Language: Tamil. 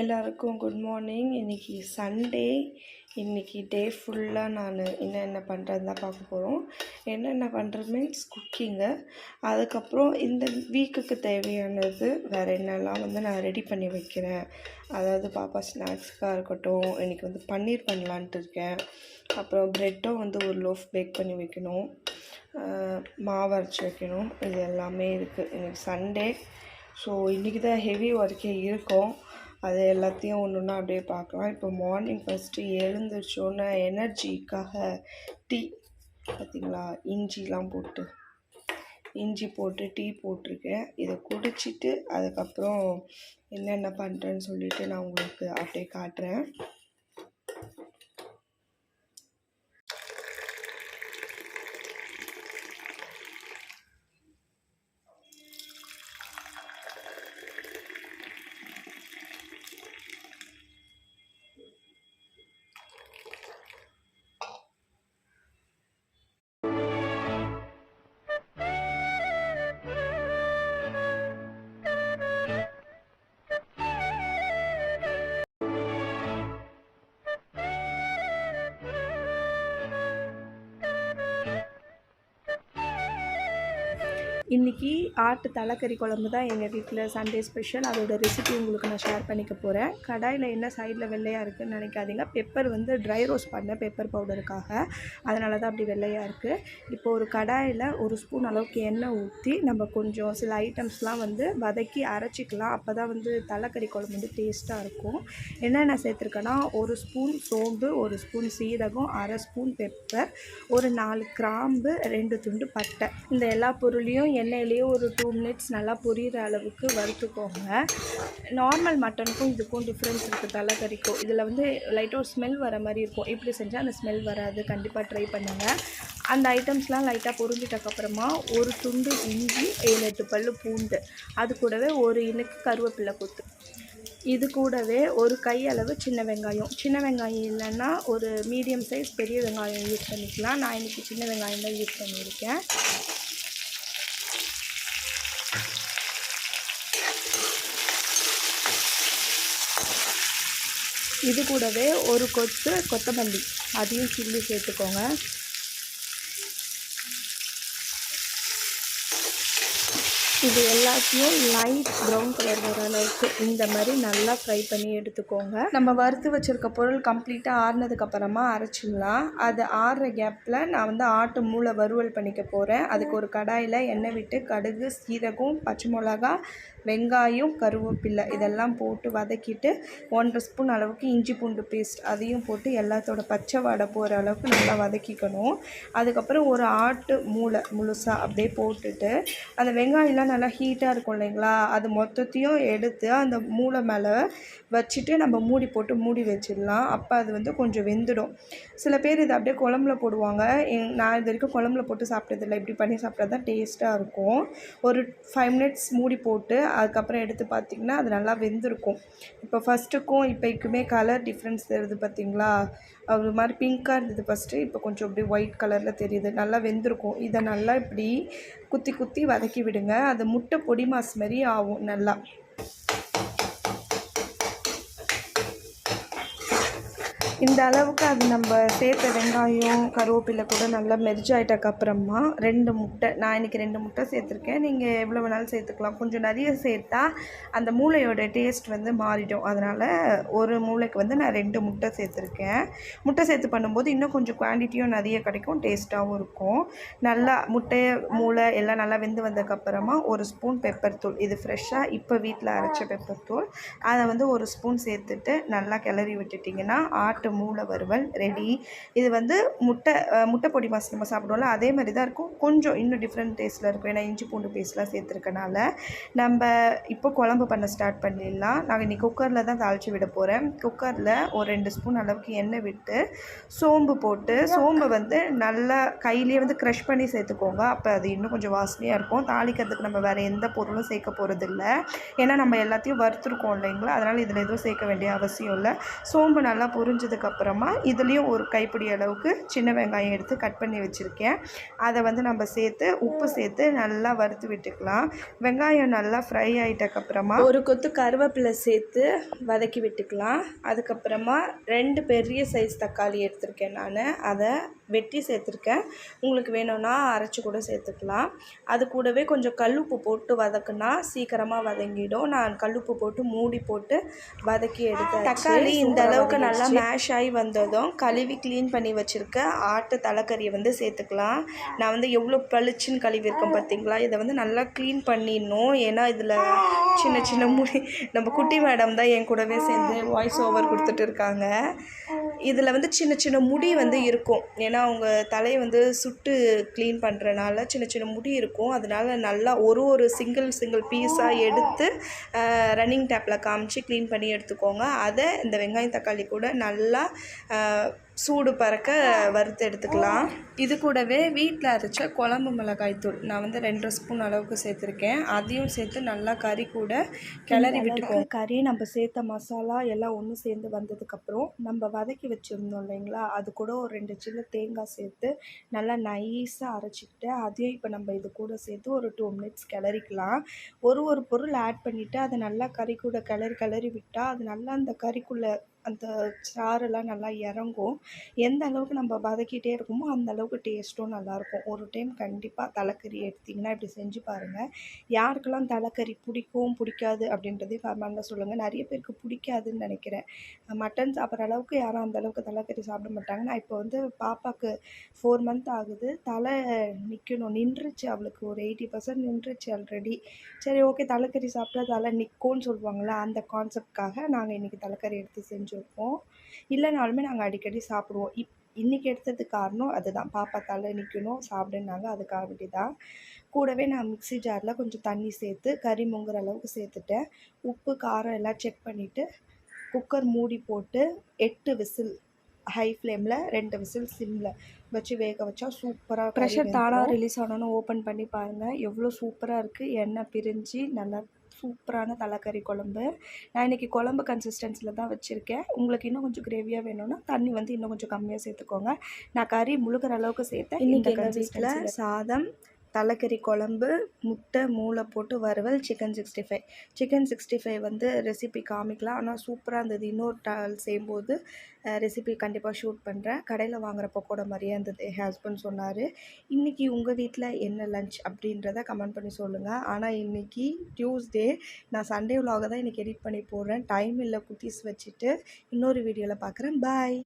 எல்லாருக்கும் குட் மார்னிங் இன்றைக்கி சண்டே இன்றைக்கி டே ஃபுல்லாக நான் என்னென்ன பண்ணுறதுன்னு தான் பார்க்க போகிறோம் என்னென்ன பண்ணுறது மீன்ஸ் குக்கிங்கு அதுக்கப்புறம் இந்த வீக்குக்கு தேவையானது வேறு என்னெல்லாம் வந்து நான் ரெடி பண்ணி வைக்கிறேன். அதாவது பாப்பா ஸ்நாக்ஸுக்காக இருக்கட்டும். இன்றைக்கி வந்து பன்னீர் பண்ணலான்ட்டு இருக்கேன். அப்புறம் ப்ரெட்டும் வந்து ஒரு லோஃப் பேக் பண்ணி வைக்கணும். மாவு அரைச்சி வைக்கணும். இது எல்லாமே இருக்குது இன்றைக்கி சண்டே ஸோ இன்றைக்கி தான் ஹெவி ஒர்க்கே இருக்கும். அது எல்லாத்தையும் ஒன்று ஒன்றா அப்படியே பார்க்கலாம். இப்போ மார்னிங் ஃபஸ்ட்டு எழுந்திரிச்சோன்னே எனர்ஜிக்காக டீ பார்த்தீங்களா? இஞ்சிலாம் போட்டு இஞ்சி போட்டு டீ போட்டிருக்கேன். இதை குடிச்சிட்டு அதுக்கப்புறம் என்னென்ன பண்ணுறேன்னு சொல்லிட்டு நான் உங்களுக்கு அப்படியே காட்டுறேன். இன்றைக்கி ஆட்டு தலைக்கறி குழம்பு தான் எங்கள் வீட்டில் சண்டே ஸ்பெஷல் அதோட ரெசிபி உங்களுக்கு நான் ஷேர் பண்ணிக்க போகிறேன் கடாயில் என்ன சைடில் வெள்ளையாக இருக்குதுன்னு நினைக்காதீங்க. பெப்பர் வந்து ட்ரை ரோஸ்ட் பண்ணேன் பெப்பர் பவுடருக்காக அதனால தான் அப்படி வெள்ளையாக இருக்குது இப்போ ஒரு கடாயில் ஒரு ஸ்பூன் அளவுக்கு எண்ணெய் ஊற்றி நம்ம கொஞ்சம் சில ஐட்டம்ஸ்லாம் வந்து வதக்கி அரைச்சிக்கலாம். அப்போ தான் வந்து தலைக்கறி குழம்பு வந்து டேஸ்ட்டாக இருக்கும். என்னென்ன சேர்த்துருக்கேன்னா ஒரு ஸ்பூன் சோம்பு ஒரு ஸ்பூன் சீரகம் அரை ஸ்பூன் பெப்பர் ஒரு நாலு கிராம்பு ரெண்டு துண்டு பட்டை. இந்த எல்லா பொருளையும் எண்ணெயிலேயே ஒரு டூ மினிட்ஸ் நல்லா பொரியிற அளவுக்கு வறுத்துக்கோங்க. நார்மல் மட்டனுக்கும் இதுக்கும் டிஃப்ரென்ஸ் இருக்குது தலைக்கறிக்கும். இதில் வந்து லைட்டாக ஒரு ஸ்மெல் வர மாதிரி இருக்கும். இப்படி செஞ்சால் அந்த ஸ்மெல் வராது. கண்டிப்பாக ட்ரை பண்ணுங்கள் அந்த ஐட்டம்ஸ்லாம் லைட்டாக பொரிஞ்சிட்டக்கப்புறமா ஒரு துண்டு இஞ்சி ஏழு எட்டு பல்லு பூண்டு. அது கூடவே ஒரு இனுக்கு கருவேப்பிலை கொத்து. இது கூடவே ஒரு கை அளவு சின்ன வெங்காயம். சின்ன வெங்காயம் இல்லைன்னா ஒரு மீடியம் சைஸ் பெரிய வெங்காயம் யூஸ் பண்ணிக்கலாம். நான் இன்றைக்கி சின்ன வெங்காயம் தான் யூஸ் பண்ணியிருக்கேன். இது கூடவே ஒரு கொத்து கொத்தமல்லி. அதையும் கிள்ளி சேர்த்துக்கோங்க. இது எல்லாத்தையும் லைட் ப்ரௌன் கலர் வர அளவுக்கு இந்த மாதிரி நல்லா ஃப்ரை பண்ணி எடுத்துக்கோங்க. நம்ம வறுத்து வச்சுருக்க பொருள் கம்ப்ளீட்டாக ஆறுனதுக்கப்புறமா அரைச்சிடலாம் அது ஆறுற கேப்பில் நான் வந்து ஆட்டு மூளை வறுவல் பண்ணிக்க போகிறேன் அதுக்கு ஒரு கடாயில் எண்ணெய் விட்டு கடுகு சீரகம் பச்சை மிளகா வெங்காயம் கருவேப்பில்லை இதெல்லாம் போட்டு வதக்கிட்டு ஒன்றரை ஸ்பூன் அளவுக்கு இஞ்சி பூண்டு பேஸ்ட் அதையும் போட்டு எல்லாத்தோட பச்சை வடை போகிற அளவுக்கு நல்லா வதக்கிக்கணும். அதுக்கப்புறம் ஒரு ஆட்டு மூளை முழுசாக அப்படியே போட்டுட்டு அந்த வெங்காயம்லாம் நல்லா ஹீட்டாக இருக்கும் இல்லைங்களா? அது மொத்தத்தையும் எடுத்து அந்த மூளை மேலே வச்சுட்டு நம்ம மூடி போட்டு மூடி வச்சிடலாம். அப்போ அது வந்து கொஞ்சம் வெந்துடும். சில பேர் இதை அப்படியே குழம்புல போடுவாங்க. நான் இது வரைக்கும் குழம்புல போட்டு சாப்பிட்டதில்ல. இப்படி பண்ணி சாப்பிட்டா தான் டேஸ்ட்டாக இருக்கும். ஒரு ஃபைவ் மினிட்ஸ் மூடி போட்டு அதுக்கப்புறம் எடுத்து பார்த்திங்கன்னா அது நல்லா வெந்திருக்கும். இப்போ ஃபஸ்ட்டுக்கும் இப்போக்குமே கலர் டிஃப்ரென்ஸ் தெரியுது பார்த்திங்களா? ஒரு மாதிரி பிங்க்காக இருந்தது ஃபஸ்ட்டு இப்போ கொஞ்சம் அப்படியே ஒயிட் கலரில் தெரியுது. நல்லா வெந்திருக்கும். இதை நல்லா இப்படி குத்தி குத்தி வதக்கி விடுங்க. அது அது முட்டை பொடி மாஸ் மாதிரி ஆகும் நல்லா. இந்த அளவுக்கு அது நம்ம சேர்த்த வெங்காயம் கருவேப்பிலை கூட நல்லா மெர்ஜ் ஆகிட்டக்கப்புறமா ரெண்டு முட்டை நான் இன்றைக்கி ரெண்டு முட்டை சேர்த்துருக்கேன். நீங்கள் எவ்வளோ வேணாலும் சேர்த்துக்கலாம். கொஞ்சம் நிறைய சேர்த்தா அந்த மூளையோட டேஸ்ட் வந்து மாறிடும். அதனால் ஒரு மூளைக்கு வந்து நான் ரெண்டு முட்டை சேர்த்துருக்கேன். முட்டை சேர்த்து பண்ணும்போது இன்னும் கொஞ்சம் குவான்டிட்டியும் நிறைய கிடைக்கும் டேஸ்ட்டாகவும் இருக்கும். நல்லா முட்டையை மூளை எல்லாம் நல்லா வெந்து வந்ததுக்கப்புறமா ஒரு ஸ்பூன் பெப்பர் தூள். இது ஃப்ரெஷ்ஷாக இப்போ வீட்டில் அரைச்ச பெப்பர் தூள். அதை வந்து ஒரு ஸ்பூன் சேர்த்துட்டு நல்லா கிளறி விட்டுட்டிங்கன்னா ஆட்டு மூளை வறுவல் ரெடி இது வந்து முட்டை முட்டை பொடி மாசு நம்ம சாப்பிடுவோம்ல அதே மாதிரி தான் இருக்கும். கொஞ்சம் இன்னும் டிஃப்ரெண்ட் டேஸ்ட்டில் இருக்கும். ஏன்னா இஞ்சி பூண்டு பேஸ்ட்லாம் சேர்த்துருக்கனால. நம்ம இப்போ குழம்பு பண்ண ஸ்டார்ட் பண்ணிடலாம். நாங்கள் இன்றைக்கி குக்கரில் தான் தாளித்து விட போகிறேன் குக்கரில் ஒரு ரெண்டு ஸ்பூன் அளவுக்கு எண்ணெய் விட்டு சோம்பு போட்டு சோம்பு வந்து நல்லா கையிலேயே வந்து க்ரஷ் பண்ணி சேர்த்துக்கோங்க. அப்போ அது இன்னும் கொஞ்சம் வாசனையாக இருக்கும். தாளிக்கிறதுக்கு நம்ம வேறு எந்த பொருளும் சேர்க்க போகிறதில்ல ஏன்னா நம்ம எல்லாத்தையும் வறுத்துருக்கோம் இல்லைங்களா? அதனால் இதில் எதுவும் சேர்க்க வேண்டிய அவசியம் இல்லை. சோம்பு நல்லா பொரிஞ்சதுக்கு அதுக்கப்புறமா இதுலேயும் ஒரு கைப்பிடி அளவுக்கு சின்ன வெங்காயம் எடுத்து கட் பண்ணி வச்சுருக்கேன். அதை வந்து நம்ம சேர்த்து உப்பு சேர்த்து நல்லா வறுத்து விட்டுக்கலாம். வெங்காயம் நல்லா ஃப்ரை ஆகிட்டக்கப்புறமா ஒரு கொத்து கருவேப்பிலை சேர்த்து வதக்கி விட்டுக்கலாம். அதுக்கப்புறமா ரெண்டு பெரிய சைஸ் தக்காளி எடுத்திருக்கேன் நான். அதை வெட்டி சேர்த்துருக்கேன். உங்களுக்கு வேணும்னா அரைச்சி கூட சேர்த்துக்கலாம். அது கூடவே கொஞ்சம் கல்லுப்பு போட்டு வதக்குனா சீக்கிரமாக வதங்கிடும். நான் கல்லுப்பு போட்டு மூடி போட்டு வதக்கி எடுத்தேன் தக்காளி இந்த அளவுக்கு நல்லா மேஷ் ஆகி வந்ததும் கழுவி க்ளீன் பண்ணி வச்சுருக்க ஆட்டு தலைக்கறியை வந்து சேர்த்துக்கலாம். நான் வந்து எவ்வளோ பளிச்சுன்னு கழுவி இருக்கேன் பார்த்தீங்களா? இதை வந்து நல்லா க்ளீன் பண்ணிடணும். ஏன்னா இதில் சின்ன சின்ன முடி நம்ம குட்டி மேடம் தான் என் கூடவே சேர்ந்து வாய்ஸ் ஓவர் கொடுத்துட்டு இருக்காங்க. இதில் வந்து சின்ன சின்ன முடி வந்து இருக்கும். ஏன்னா அவங்க தலையை வந்து சுட்டு க்ளீன் பண்ணுறனால சின்ன சின்ன முடி இருக்கும். அதனால நல்லா ஒரு ஒரு சிங்கிள் சிங்கிள் பீஸாக எடுத்து ரன்னிங் டேப்பில் காமிச்சு க்ளீன் பண்ணி எடுத்துக்கோங்க. அதை இந்த வெங்காயம் தக்காளி கூட நல்லா சூடு பறக்க வறுத்து எடுத்துக்கலாம். இது கூடவே வீட்டில் அரைச்ச குழம்பு மிளகாய் தூள். நான் வந்து ரெண்டரை ஸ்பூன் அளவுக்கு சேர்த்துருக்கேன். அதையும் சேர்த்து நல்லா கறி கூட கிளறி விட்டுக்கோம் கறி நம்ம சேர்த்த மசாலா எல்லாம் ஒன்று சேர்ந்து வந்ததுக்கப்புறம் நம்ம வதக்கி வச்சுருந்தோம் இல்லைங்களா? அது கூட ஒரு ரெண்டு சின்ன தேங்காய் சேர்த்து நல்லா நைஸாக அரைச்சிக்கிட்டு அதையும் இப்போ நம்ம இது கூட சேர்த்து ஒரு டூ மினிட்ஸ் கிளறிக்கலாம். ஒரு ஒரு பொருள் ஆட் பண்ணிவிட்டு அதை நல்லா கறி கூட கிளறி கிளறி விட்டால் அது நல்லா அந்த கறிக்குள்ளே அந்த சாறெல்லாம் நல்லா இறங்கும். எந்த அளவுக்கு நம்ம வதக்கிட்டே இருக்கோமோ அந்த அளவுக்கு டேஸ்ட்டும் நல்லாயிருக்கும். ஒரு டைம் கண்டிப்பாக தலைக்கறி எடுத்திங்கன்னா இப்படி செஞ்சு பாருங்கள் யாருக்கெல்லாம் தலைக்கறி பிடிக்கும் பிடிக்காது அப்படின்றதே கமெண்டில் சொல்லுங்கள் நிறைய பேருக்கு பிடிக்காதுன்னு நினைக்கிறேன். மட்டன் சாப்பிட்ற அளவுக்கு யாரும் அந்த அளவுக்கு தலைக்கறி சாப்பிட மாட்டாங்க. நான் இப்போ வந்து பாப்பாவுக்கு ஃபோர் மந்த் ஆகுது. தலை நிற்கணும் நின்றுச்சு அவளுக்கு. ஒரு எயிட்டி பர்சன்ட் நின்றுச்சு ஆல்ரெடி சரி ஓகே தலைக்கறி சாப்பிட்டா தலை நிற்கும்னு சொல்லுவாங்களே அந்த கான்செப்ட்காக நாங்கள் இன்றைக்கி தலைக்கறி எடுத்து செஞ்சோம். செஞ்சுருக்கோம் இல்லைனாலுமே நாங்கள் அடிக்கடி சாப்பிடுவோம். இப் இன்றைக்கி எடுத்ததுக்கு காரணம் அதுதான். பாப்பா தலை நிற்கணும் சாப்பிடுனாங்க அதுக்காக வேண்டி தான் கூடவே நான் மிக்ஸி ஜாரில் கொஞ்சம் தண்ணி சேர்த்து கறி முங்குற அளவுக்கு சேர்த்துட்டேன். உப்பு காரம் எல்லாம் செக் பண்ணிவிட்டு குக்கர் மூடி போட்டு எட்டு விசில் ஹை ஃப்ளேமில் ரெண்டு விசில் சிம்மில் வச்சு வேக வச்சா சூப்பராக ப்ரெஷர் தானாக ரிலீஸ் ஆனோன்னு ஓப்பன் பண்ணி பாருங்கள் எவ்வளோ சூப்பராக இருக்குது எண்ணெய் பிரிஞ்சு நல்லா சூப்பரான தலைக்கறி குழம்பு. நான் இன்றைக்கி குழம்பு கன்சிஸ்டன்சியில் தான் வச்சுருக்கேன். உங்களுக்கு இன்னும் கொஞ்சம் கிரேவியாக வேணும்னா தண்ணி வந்து இன்னும் கொஞ்சம் கம்மியாக சேர்த்துக்கோங்க. நான் கறி முழுகிற அளவுக்கு சேர்த்தேன். இன்றைக்கி எங்கள் வீட்டில் சாதம் தலைக்கறி குழம்பு முட்டை மூளை போட்டு வறுவல் chicken sixty five chicken sixty five வந்து ரெசிபி காமிக்கலாம். ஆனால் சூப்பராக இருந்தது. இன்னொரு டால் செய்யும்போது ரெசிபி கண்டிப்பாக ஷூட் பண்ணுறேன் கடையில் வாங்குறப்போ பக்கோட மாதிரியே இருந்தது. என் ஹஸ்பண்ட் சொன்னார் இன்றைக்கி உங்கள் வீட்டில் என்ன லஞ்ச் அப்படின்றத கமெண்ட் பண்ணி சொல்லுங்கள் ஆனால் இன்றைக்கி டியூஸ்டே நான் சண்டே விலாக தான் இன்றைக்கி எடிட் பண்ணி போடுறேன். டைம் இல்லை குட்டீஸ் வச்சுட்டு இன்னொரு வீடியோவில் பார்க்குறேன் பாய்